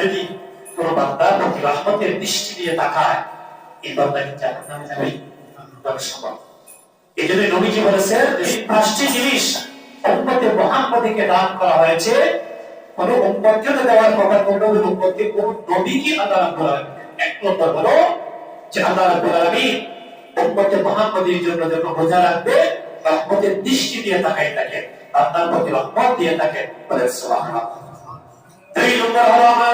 যদি কোন বান্দার প্রতি রহমতের দৃষ্টি দিয়ে তাকায়, এই বান্দা কি জাহান নামে যাবে সম্ভব। এই জন্য নবীজি বলেছেন পাঁচটি জিনিস উম্মতে মোহাম্মদীকে দান করা হয়েছে। কোন উম্মতকে দেওয়ার কথা কোন উম্মতকে কোন নবীকে আল্লাহ রাব্বুল আলামিন এক নম্বর হলো যে আল্লাহ রাব্বুল আলামিন উম্মতে মোহাম্মদীর জন্য যখন রোজা রাখবে, রহমতের দৃষ্টি দিয়ে তাকাই থাকে আল্লাহর প্রতি রহমত দিয়ে থাকে বলে সুবহানাল্লাহ। দুই নম্বর হলো আমার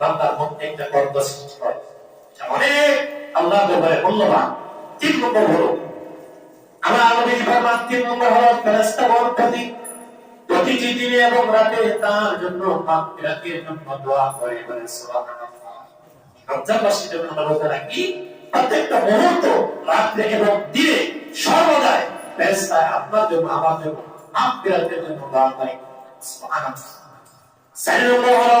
বান্দার মধ্যে একটা গর্ব হয় অনেক আল্লাহ দরবারে মূল্যবান। তিন নম্বর হলো, আমার নবীজি ফরমান তিন নম্বর হলো ফেরেশতা বরকতি। প্রতিটি দিনে এবং রাতে তার জন্য মাগফিরাতের জন্য দোয়া করে বলে, সুবহানাল্লাহ। রমজান জন্য আমরা রোজা রাখি। প্রত্যেকটা মুহূর্ত, রাত্রে এবং দিনে সর্বদাই ফেরেশতা আপনার জন্য, আমার জন্য মাগফিরাতের জন্য দোয়া করে। সুবহানাল্লাহ। চার নম্বর হলো